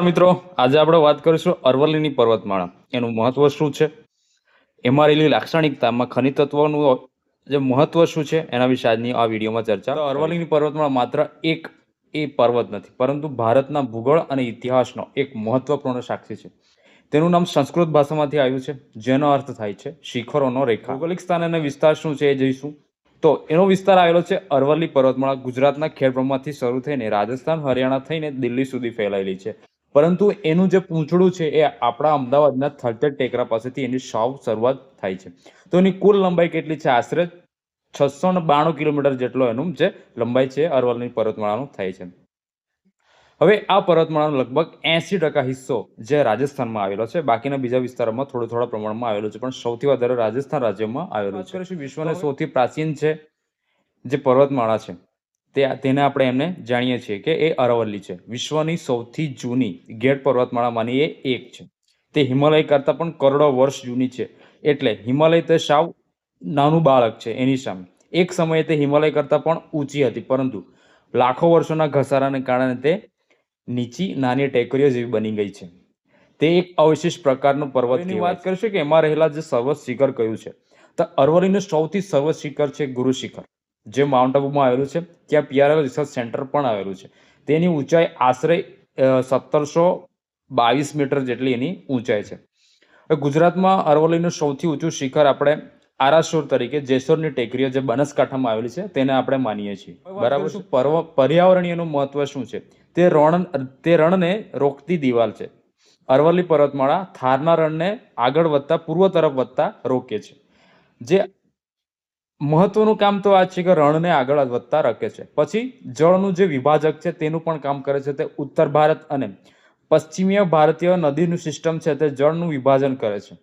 મિત્રો, આજે આપણે વાત કરીશું અરવલ્લીની પર્વતમાળા. એનું મહત્વ શું છે? એમાં રહેલી લાક્ષણિકતામાં ખનિજ તત્વોનું જે મહત્વ શું છે, એના વિશે આજની આ વિડીયોમાં ચર્ચા. અરવલ્લીની પર્વતમાળા માત્ર એક એ પર્વત નથી, પરંતુ ભારતના ભૂગોળ અને ઇતિહાસનો એક મહત્વપૂર્ણ સાક્ષી છે. તેનું નામ સંસ્કૃત ભાષામાંથી આવ્યું છે, જેનો અર્થ થાય છે શિખરોનો રેખા. ભૌગોલિક સ્થાન અને વિસ્તાર શું છે એ જોઈશું. તો એનો વિસ્તાર આવેલો છે અરવલ્લી પર્વતમાળા ગુજરાતના ખેડબ્રહ્માથી શરૂ થઈને રાજસ્થાન, હરિયાણા થઈને દિલ્હી સુધી ફેલાયેલી છે. પરંતુ એનું જે પૂંછડું છે એ આપણા અમદાવાદના થલતેજ ટેકરા પાસેથી એની સાવ શરૂઆત થાય છે. તો એની કુલ લંબાઈ કેટલી છે? આશરે છસો ને બાણું કિલોમીટર જેટલો એનું જે લંબાઈ છે અરવલ્લી પર્વતમાળાનું થાય છે. હવે આ પર્વતમાળાનો લગભગ એસી ટકા હિસ્સો જે રાજસ્થાનમાં આવેલો છે. બાકીના બીજા વિસ્તારોમાં થોડો થોડા પ્રમાણમાં આવેલો છે પણ સૌથી વધારે રાજસ્થાન રાજ્યમાં આવેલું છે. વિશ્વના સૌથી પ્રાચીન છે જે પર્વતમાળા છે તે તેને આપણે એમને જાણીએ છીએ કે એ અરવલ્લી છે. વિશ્વની સૌથી જૂની ગેટ પર્વતમાળામાંની એ એક છે. તે હિમાલય કરતાં પણ કરોડો વર્ષ જૂની છે. એટલે હિમાલય તે સાવ નાનું બાળક છે એની સામે. એક સમયે તે હિમાલય કરતાં પણ ઊંચી હતી પરંતુ લાખો વર્ષોના ઘસારાને કારણે તે નીચી નાની ટેકરીઓ જેવી બની ગઈ છે. તે એક અવશેષ પ્રકારનું પર્વતની વાત કરીશું કે એમાં રહેલા જે સર્વ શિખર કયું છે? તો અરવલ્લીનું સૌથી સર્વત શિખર છે ગુરુ શિખર જે માઉન્ટ આબુમાં આવેલું છે ત્યાં પીઆરએલ રિસર્ચ સેન્ટર પણ આવેલું છે. તેની ઊંચાઈ આશરે સત્તરસો બાવીસ મીટર જેટલી એની ઊંચાઈ છે. ગુજરાતમાં અરવલ્લીનું સૌથી ઊંચું શિખર આપણે આરાસુર તરીકે જેસોરની ટેકરીઓ જે બનાસકાંઠામાં આવેલી છે તેને આપણે માનીએ છીએ. બરાબર શું? પર્વ પર્યાવરણીયનું મહત્વ શું છે? તે રણ તે રણને રોકતી દિવાલ છે. અરવલ્લી પર્વતમાળા થારના રણને આગળ વધતા પૂર્વ તરફ વધતા રોકે છે. જે મહત્વનું કામ તો આ છે કે રણને આગળ વધતા રકે છે. પછી જળનું જે વિભાજક છે તેનું પણ કામ કરે છે તે ઉત્તર ભારત અને પશ્ચિમીય ભારતીય નદીનું સિસ્ટમ છે તે જળનું વિભાજન કરે છે.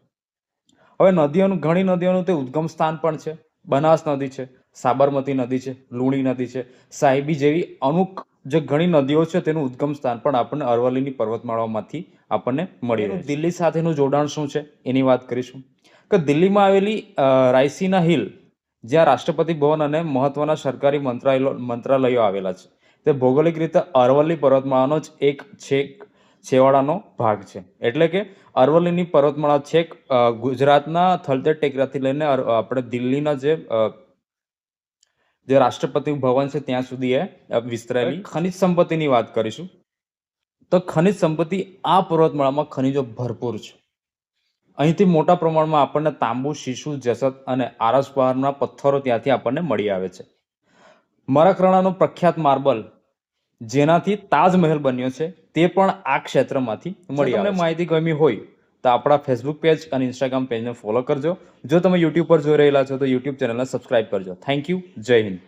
હવે નદીઓનું ઘણી નદીઓનું તે ઉદ્ગમ સ્થાન પણ છે. બનાસ નદી છે સાબરમતી નદી છે લુણી નદી છે સાહેબી જેવી અમુક જે ઘણી નદીઓ છે તેનું ઉદ્ગમ સ્થાન પણ આપણને અરવલ્લીની પર્વતમાળામાંથી આપણને મળી રહ્યું દિલ્હી સાથેનું જોડાણ શું છે? એની વાત કરીશું. કે દિલ્હીમાં આવેલી રાયસીના હિલ જ્યાં રાષ્ટ્રપતિ ભવન અને મહત્વના સરકારી મંત્રાલયો મંત્રાલયો આવેલા છે. તે ભૌગોલિક રીતે અરવલ્લી પર્વતમાળાનો જ એક છેક છેવાડાનો ભાગ છે. એટલે કે અરવલ્લીની પર્વતમાળા છેક ગુજરાતના થલતેજ ટેકરાથી લઈને આપણે દિલ્હીના જે જે રાષ્ટ્રપતિ ભવન છે ત્યાં સુધી એ વિસ્તરેલી ખનિજ સંપત્તિની વાત કરીશું. તો ખનિજ સંપત્તિ આ પર્વતમાળામાં ખનિજો ભરપૂર છે. અહીંથી મોટા પ્રમાણમાં આપણને તાંબુ શીશુ જસત અને આરસપારના પથ્થરો ત્યાંથી આપણને મળી આવે છે. મરકરણાનું પ્રખ્યાત માર્બલ જેનાથી તાજમહેલ બન્યો છે તે પણ આ ક્ષેત્રમાંથી મળી આવે માહિતી ગમી હોય તો આપણા ફેસબુક પેજ અને ઇન્સ્ટાગ્રામ પેજને ફોલો કરજો. જો તમે યુટ્યુબ પર જોઈ રહેલા છો તો યુટ્યુબ ચેનલને સબસ્ક્રાઇબ કરજો. થેન્ક યુ જય હિન્દ.